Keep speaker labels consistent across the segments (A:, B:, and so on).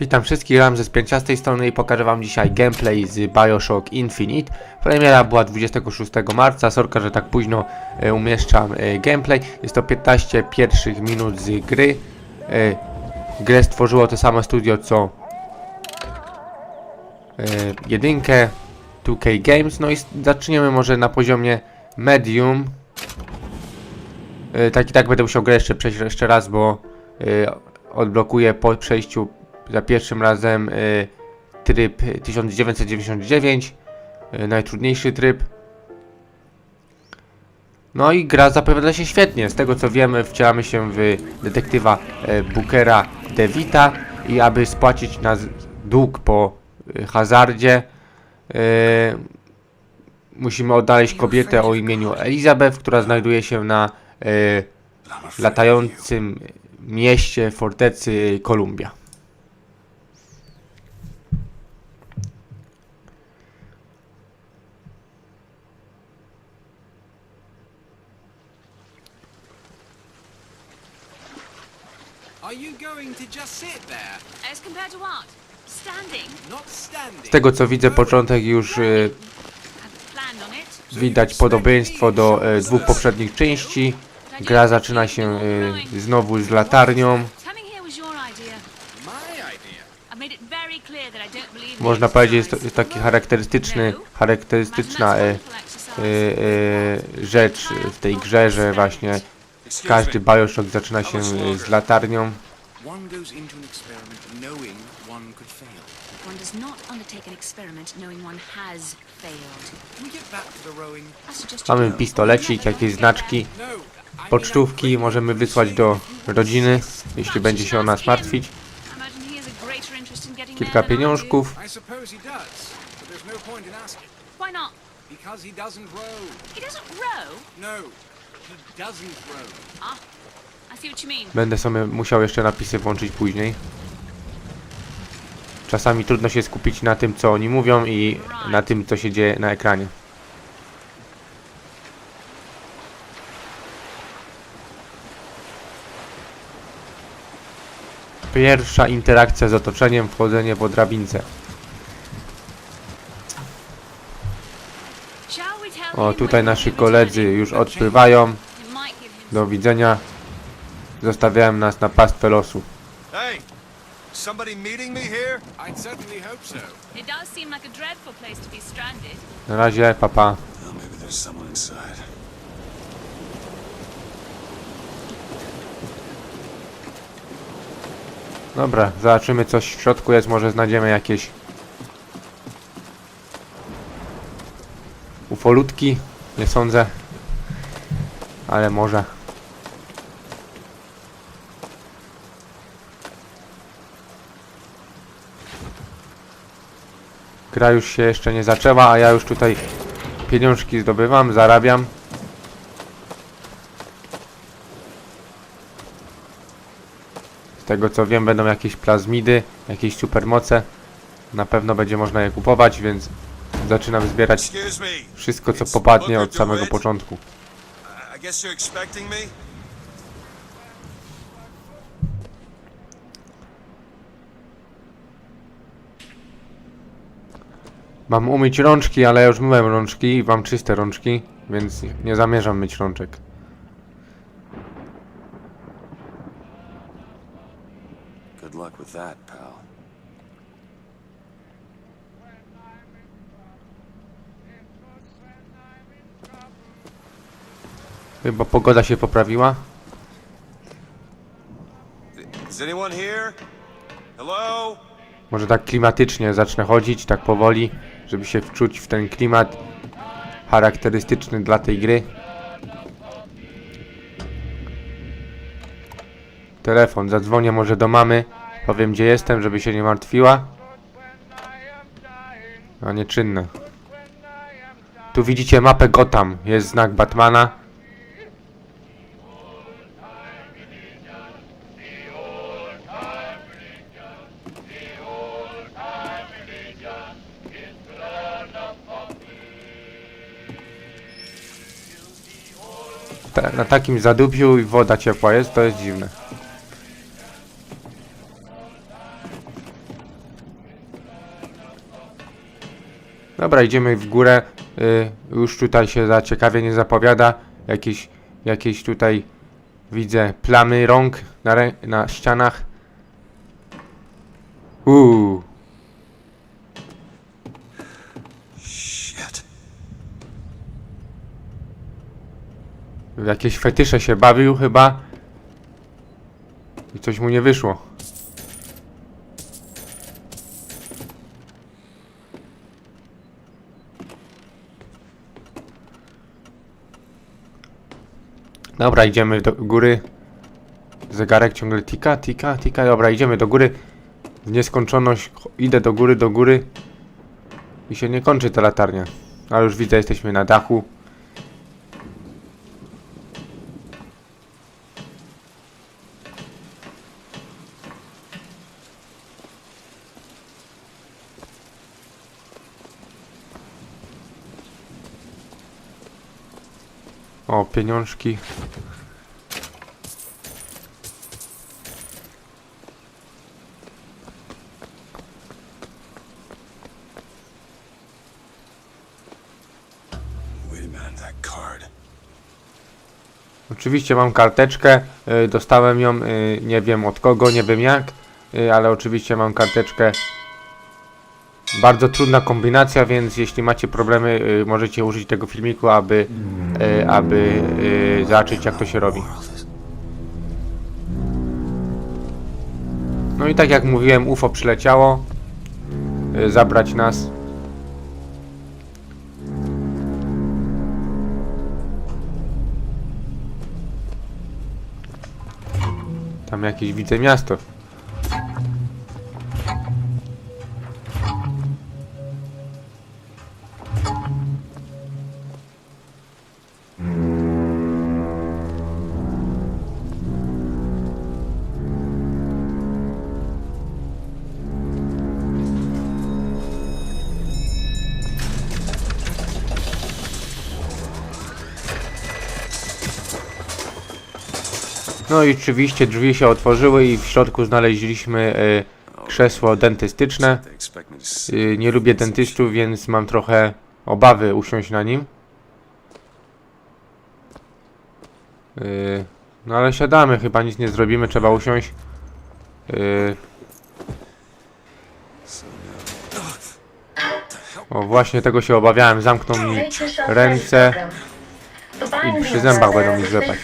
A: Witam wszystkich, Ramzes 5 z tej strony i pokażę wam dzisiaj gameplay z Bioshock Infinite. Premiera była 26 marca, sorka, że tak późno e, umieszczam e, gameplay. Jest to 15 pierwszych minut z gry. E, grę stworzyło to samo studio co jedynkę 2K Games. No i zaczniemy może na poziomie medium. E, tak i tak będę musiał grę jeszcze przejść jeszcze raz, bo e, odblokuję po przejściu za pierwszym razem y, tryb 1999, y, najtrudniejszy tryb. No i gra zapowiada się świetnie. Z tego co wiemy, wcielamy się w detektywa y, Bookera DeVita i aby spłacić nas dług po y, hazardzie, musimy odnaleźć kobietę o imieniu Elizabeth, która znajduje się na y, latającym mieście fortecy Columbia.
B: Are you going to just sit there,
C: As compared to what?
A: Z tego co widzę, początek już y,
C: it.
A: widać podobieństwo do y, dwóch poprzednich części. Gra zaczyna się y, znowu z latarnią. Można powiedzieć, jest to jest taki charakterystyczny, charakterystyczna y, y, y, rzecz w tej grze, że właśnie każdy Bioshock zaczyna się z latarnią.
B: One goes into an experiment knowing one could fail.
C: One does not undertake an experiment knowing one has failed.
B: Can we get back to the rowing?
C: I suggest you
A: Mamy
C: go.
A: pistolecik, jakieś znaczki,
B: No. I mean,
A: pocztówki możemy wysłać do rodziny, jeśli będzie się o nas martwić.
C: I imagine he has a greater interest in getting
A: Kilka
C: there than I do.
A: pieniążków.
B: I suppose he does, but there's no point in asking.
C: Why not?
B: Because he doesn't row.
C: He doesn't row.
B: No, he doesn't row.
C: Ah, I see what you mean.
A: Będę sobie musiał jeszcze napisy włączyć później. Czasami trudno się skupić na tym, co oni mówią i na tym, co się dzieje na ekranie. Pierwsza interakcja z otoczeniem, wchodzenie po drabince. O, tutaj nasi koledzy już odpływają. Do widzenia. Zostawiałem nas na pastwę losu.
D: Somebody meeting me here?
B: I'd certainly hope so.
C: It does seem like a dreadful place to be stranded.
A: Na razie, papa.
D: Well, maybe there's someone inside.
A: Dobra, zobaczymy coś w środku jest, może znajdziemy jakieś ufolutki, nie sądzę, ale może. Gra już się jeszcze nie zaczęła, a ja już tutaj pieniążki zdobywam, zarabiam. Z tego co wiem będą jakieś plazmidy, jakieś supermoce. Na pewno będzie można je kupować, więc zaczynam zbierać wszystko co popadnie od samego początku.
D: I- I guess you're expecting me?
A: Mam umyć rączki, ale ja już myłem rączki i mam czyste rączki, więc nie zamierzam myć rączek.
D: Good luck with that, pal.
A: Chyba pogoda się poprawiła.
D: Is anyone here? Hello?
A: Może tak klimatycznie zacznę chodzić, tak powoli, żeby się wczuć w ten klimat charakterystyczny dla tej gry. Telefon, zadzwonię może do mamy, powiem gdzie jestem, żeby się nie martwiła. A nieczynne. Tu widzicie mapę Gotham, jest znak Batmana. Ta, na takim zadupiu i woda ciepła jest, to jest dziwne. Dobra, idziemy w górę. Y, już tutaj się za ciekawie nie zapowiada. Jakieś, jakieś tutaj widzę plamy rąk na, na ścianach. Uuu. W jakieś fetysze się bawił chyba. I coś mu nie wyszło. Dobra, idziemy do góry. Zegarek ciągle tika, tika, tika. Dobra, idziemy do góry. W nieskończoność. Idę do góry, do góry. I się nie kończy ta latarnia. Ale już widzę, jesteśmy na dachu. Pieniążki. Oczywiście mam karteczkę, y, dostałem ją, y, nie wiem od kogo, nie wiem jak, y, ale oczywiście mam karteczkę. Bardzo trudna kombinacja, więc jeśli macie problemy, możecie użyć tego filmiku, aby, y, aby y, zobaczyć jak to się robi. No i tak jak mówiłem, UFO przyleciało y, zabrać nas. Tam jakieś widzę miasto. No i oczywiście drzwi się otworzyły i w środku znaleźliśmy e, krzesło dentystyczne. Y, nie lubię dentystów, więc mam trochę obawy usiąść na nim. Y, no ale siadamy, chyba nic nie zrobimy, trzeba usiąść. Y, o właśnie tego się obawiałem, zamknął mi ręce i przy zębach będą mi złapać.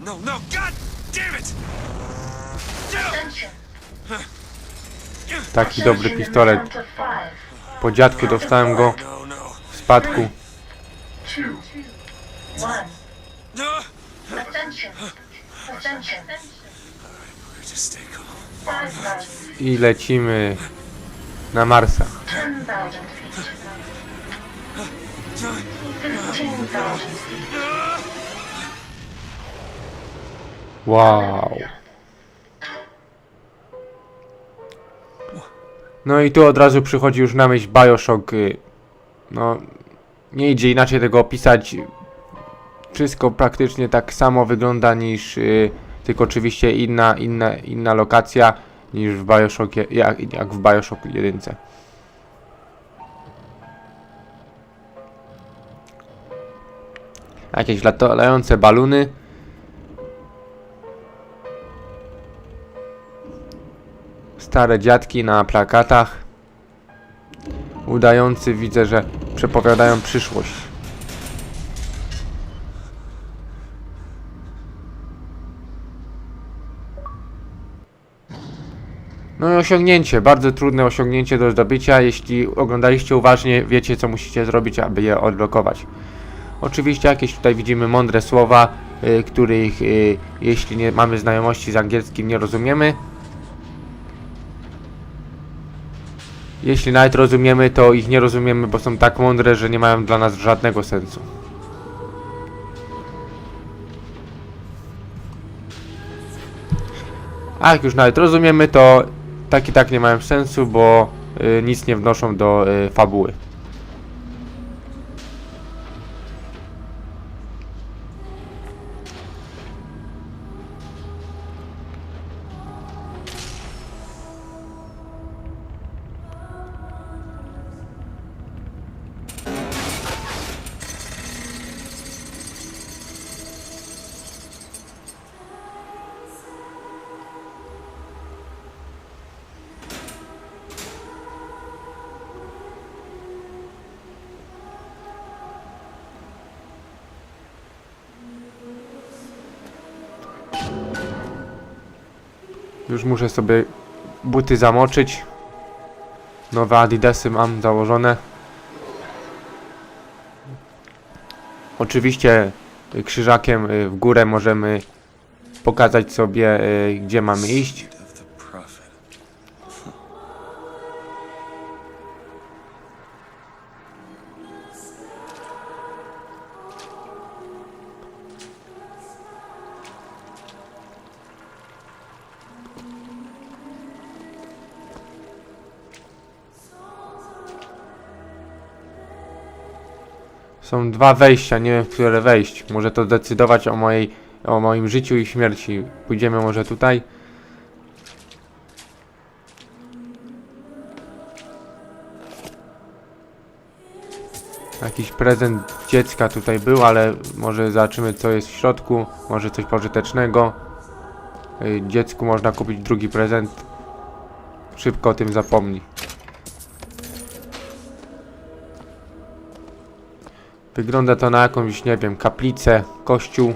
D: No, no, god damn it!
A: Taki dobry pistolet. Po dziadku dostałem go w spadku. I lecimy na Marsa. Wow. No i tu od razu przychodzi już na myśl Bioshock. y, No, nie idzie inaczej tego opisać. Wszystko praktycznie tak samo wygląda niż, y, tylko oczywiście inna, inna, inna lokacja niż w Bioshock, jak, jak w Bioshock 1. Jakieś latające baluny. Stare dziadki na plakatach. Udający widzę, że przepowiadają przyszłość. No i osiągnięcie, bardzo trudne osiągnięcie do zdobycia. Jeśli oglądaliście uważnie, wiecie co musicie zrobić, aby je odblokować. Oczywiście jakieś tutaj widzimy mądre słowa, y, których y, jeśli nie mamy znajomości z angielskim nie rozumiemy. Jeśli nawet rozumiemy, to ich nie rozumiemy, bo są tak mądre, że nie mają dla nas żadnego sensu. A jak już nawet rozumiemy, to tak i tak nie mają sensu, bo y, nic nie wnoszą do y, fabuły. Już muszę sobie buty zamoczyć. Nowe adidasy mam założone. Oczywiście y, krzyżakiem y, w górę możemy pokazać sobie y, gdzie mamy iść. Są dwa wejścia, nie wiem w które wejść. Może to decydować o mojej, o moim życiu i śmierci. Pójdziemy może tutaj. Jakiś prezent dziecka tutaj był, ale może zobaczymy co jest w środku. Może coś pożytecznego. Y, Dziecku można kupić drugi prezent. Szybko o tym zapomni. Wygląda to na jakąś, nie wiem, kaplicę, kościół.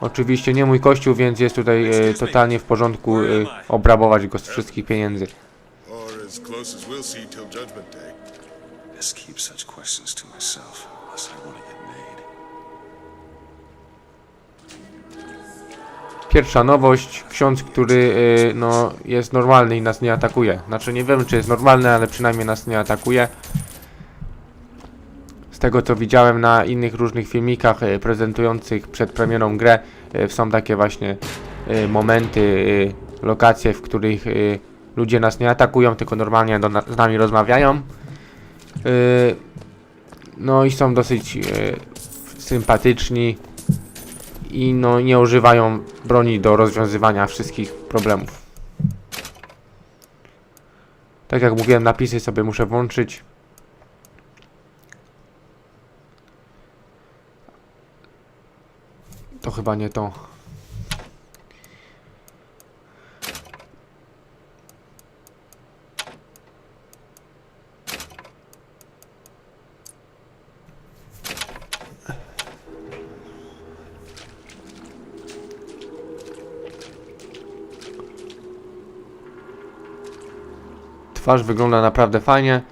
A: Oczywiście nie mój kościół, więc jest tutaj e, totalnie w porządku e, obrabować go z wszystkich pieniędzy.
D: Best keep such questions to myself, unless I want to get made.
A: Pierwsza nowość, ksiądz, który e, no, jest normalny i nas nie atakuje. Znaczy nie wiem czy jest normalny, ale przynajmniej nas nie atakuje. Z tego co widziałem na innych różnych filmikach e, prezentujących przed premierą grę, e, są takie właśnie momenty, lokacje, w których ludzie nas nie atakują, tylko normalnie do, z nami rozmawiają. No i są dosyć sympatyczni i no nie używają broni do rozwiązywania wszystkich problemów. Tak jak mówiłem, napisy sobie muszę włączyć. To chyba nie to. Twarz wygląda naprawdę fajnie.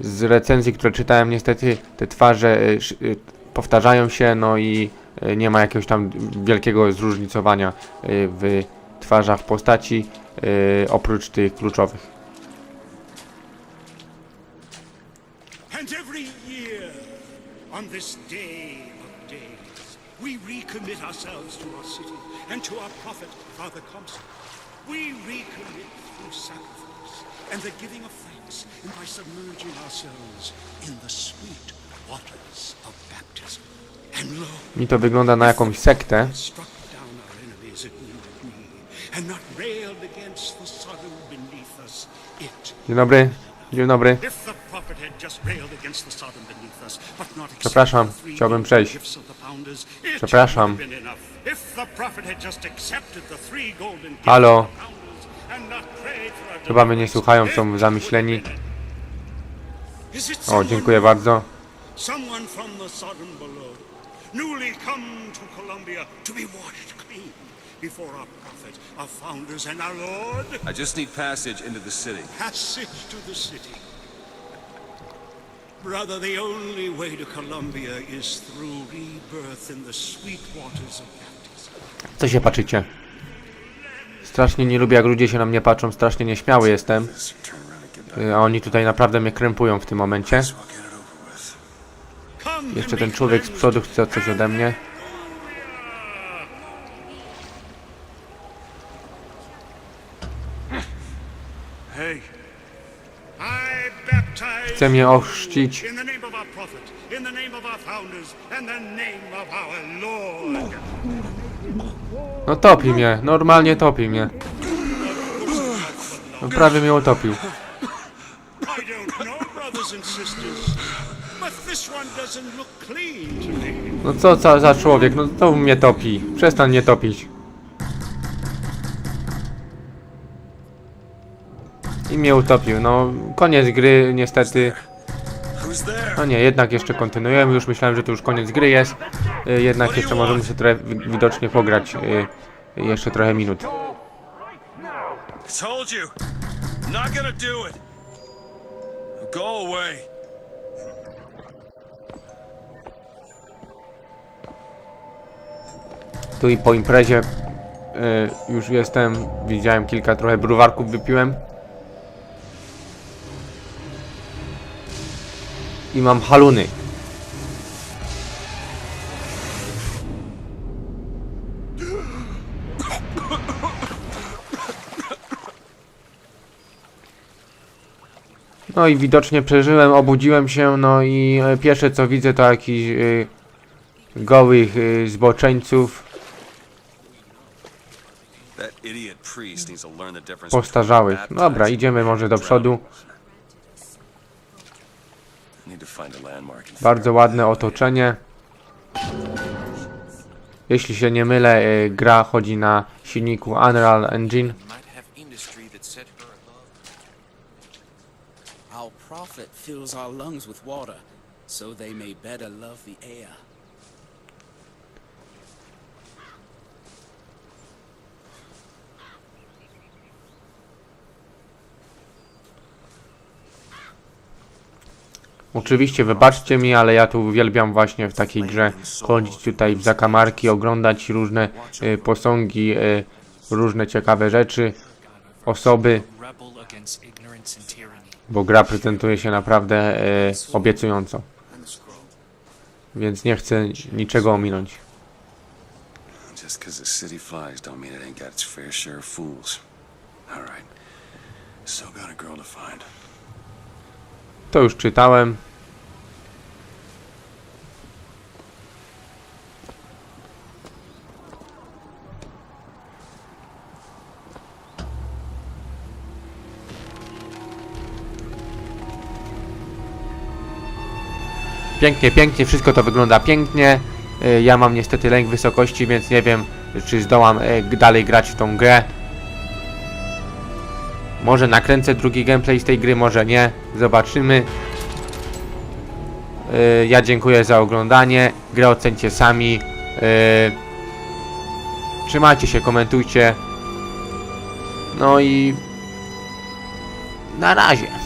A: Z recenzji, które czytałem, niestety te twarze sz- y, powtarzają się, no i y, nie ma jakiegoś tam wielkiego zróżnicowania w twarzach postaci, oprócz tych kluczowych.
E: And every year, on this day of days, we recommit ourselves to our city and to our prophet, Father Compson. We recommit through sacrifice and the giving of thanks and by submerging ourselves in the sweet waters of baptism. And lo,
A: Mi to wygląda na jakąś sektę.
E: struck down our enemies at wounded knee, and not railed against the Sodom beneath us, it
A: Dzień dobry. Dzień dobry.
E: If the prophet had just railed against the Sodom beneath us, but not accepted
A: Przepraszam,
E: the three
A: chciałbym przejść.
E: gifts of the founders, it
A: Przepraszam.
E: would have been enough. If the prophet had just accepted the three golden gifts
A: Halo.
E: of the
A: Chyba mnie nie słuchają, są zamyśleni. O, dziękuję bardzo.
E: Newly come to Columbia to be washed clean before our prophet, our founders, and our Lord.
D: I just need passage into the city.
E: Passage to the city. Brother, the only way to Columbia is through rebirth in the sweet waters of baptism.
A: Co się patrzycie? Strasznie nie lubię, jak ludzie się na mnie patrzą, strasznie nieśmiały jestem. Y, a oni tutaj naprawdę mnie krępują w tym momencie. Jeszcze ten człowiek z przodu chce coś ode mnie. Chce mnie ochrzcić. No topi mnie, normalnie topi mnie. No prawie mnie utopił. No co za, za człowiek, no to mnie topi. Przestań mnie topić. I mnie utopił, no koniec gry niestety. No nie, jednak jeszcze kontynuujemy, już myślałem, że to już koniec gry jest. Y, Jednak jeszcze możemy sobie trochę wi- widocznie pograć. y, Jeszcze trochę minut. Tu i po imprezie y, już jestem, widziałem kilka trochę browarków wypiłem. I mam haluny. No i widocznie przeżyłem, obudziłem się, no i e, pierwsze co widzę to jakiś y, gołych y, zboczeńców postarzałych. Dobra, idziemy może do przodu.
D: drowning. I need to find a landmark and
A: Bardzo ładne otoczenie. Jeśli się nie mylę, y, gra chodzi na silniku Unreal Engine.
F: Prophet fills our lungs with water, so they may better love the air.
A: Oczywiście wybaczcie mi, ale ja tu uwielbiam właśnie w takiej grze chodzić tutaj w zakamarki, oglądać różne y, posągi, y, różne ciekawe rzeczy, osoby, bo gra prezentuje się naprawdę y, obiecująco. Więc nie chcę niczego ominąć.
D: Just city got a girl to find.
A: To już czytałem. Pięknie, pięknie, wszystko to wygląda pięknie. Y, Ja mam niestety lęk wysokości, więc nie wiem, czy zdołam y, dalej grać w tą grę. Może nakręcę drugi gameplay z tej gry, może nie. Zobaczymy. Yy, ja dziękuję za oglądanie. Grę ocencie sami. Yy, trzymajcie się, komentujcie. No i na razie.